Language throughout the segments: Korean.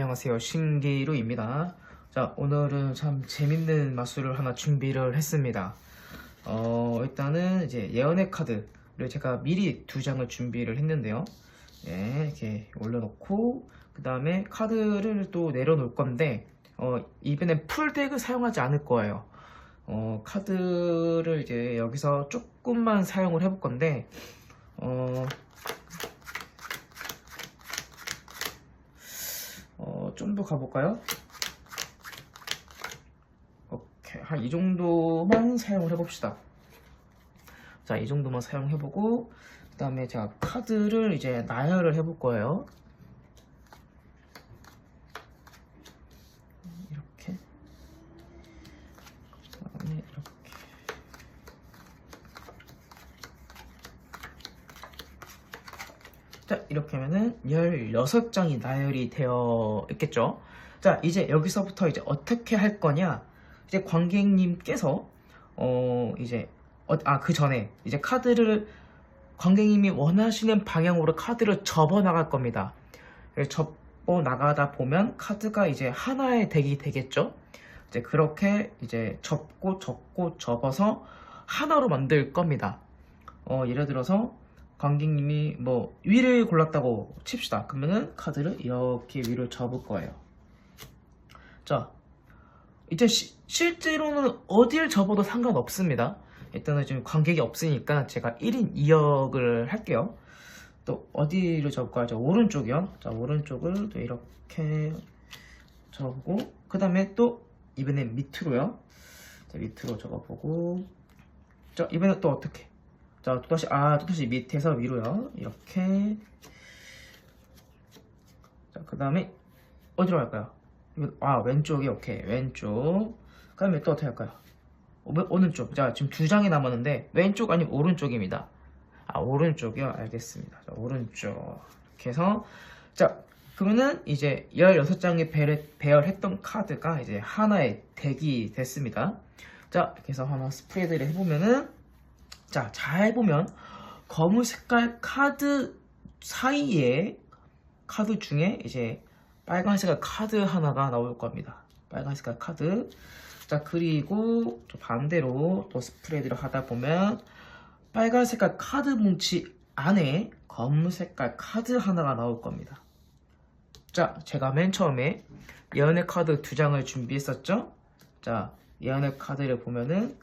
안녕하세요. 신기루입니다. 자 오늘은 참 재밌는 마술을 하나 준비를 했습니다. 어 일단은 이제 예언의 카드를 제가 미리 두 장을 준비를 했는데요. 네, 이렇게 올려놓고 그 다음에 카드를 또 내려놓을 건데 어 이번엔 풀덱을 사용하지 않을 거예요. 어 카드를 이제 여기서 조금만 사용을 해볼 건데 어 어, 좀 더 가볼까요? 오케이. 한 이 정도만 사용을 해봅시다. 자, 이 정도만 사용해보고, 그 다음에 제가 카드를 이제 나열을 해볼 거예요. 이렇게. 그 다음에 이렇게. 자, 이렇게 하면은 16장이 나열이 되어 있겠죠. 자, 이제 여기서부터 이제 어떻게 할 거냐. 이제 관객님께서, 어, 이제, 어, 아, 그 전에 이제 카드를 관객님이 원하시는 방향으로 카드를 접어 나갈 겁니다. 접어 나가다 보면 카드가 이제 하나의 덱이 되겠죠. 이제 그렇게 이제 접고 접고 접어서 하나로 만들 겁니다. 어, 예를 들어서 관객님이 뭐 위를 골랐다고 칩시다. 그러면은 카드를 이렇게 위로 접을 거예요. 자, 이제 시- 실제로는 어딜 접어도 상관없습니다. 일단은 지금 관객이 없으니까 제가 1인 2역을 할게요. 또 어디로 접을까요? 자, 오른쪽이요. 자, 오른쪽을 또 이렇게 접고 그 다음에 또 이번엔 밑으로요. 자, 밑으로 접어보고 자, 이번엔 또 어떻게? 자, 또다시, 아, 또다시 밑에서 위로요. 이렇게. 자, 그 다음에, 어디로 갈까요? 아, 왼쪽이, 오케이. 왼쪽. 그 다음에 또 어떻게 할까요? 어, 왼- 오른쪽. 자, 지금 두 장이 남았는데, 왼쪽 아니면 오른쪽입니다. 아, 오른쪽이요? 알겠습니다. 자, 오른쪽. 이렇게 해서, 자, 그러면은 이제 16장이 배열했던 카드가 이제 하나의 덱이 됐습니다. 자, 이렇게 해서 하나 스프레드를 해보면은, 자, 잘 보면 검은 색깔 카드 사이에 카드 중에 이제 빨간 색깔 카드 하나가 나올 겁니다. 빨간 색깔 카드. 자, 그리고 또 반대로 또 스프레드를 하다 보면 빨간 색깔 카드 뭉치 안에 검은 색깔 카드 하나가 나올 겁니다. 자, 제가 맨 처음에 예언의 카드 두 장을 준비했었죠? 자, 예언의 카드를 보면은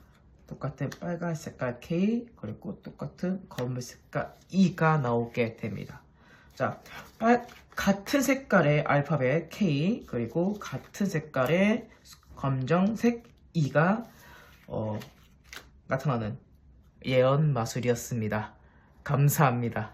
똑같은 빨간 색깔 K 그리고 똑같은 검은 색깔 E가 나오게 됩니다. 자, 빨, 같은 색깔의 알파벳 K 그리고 같은 색깔의 검정색 E가 어, 나타나는 예언 마술이었습니다. 감사합니다.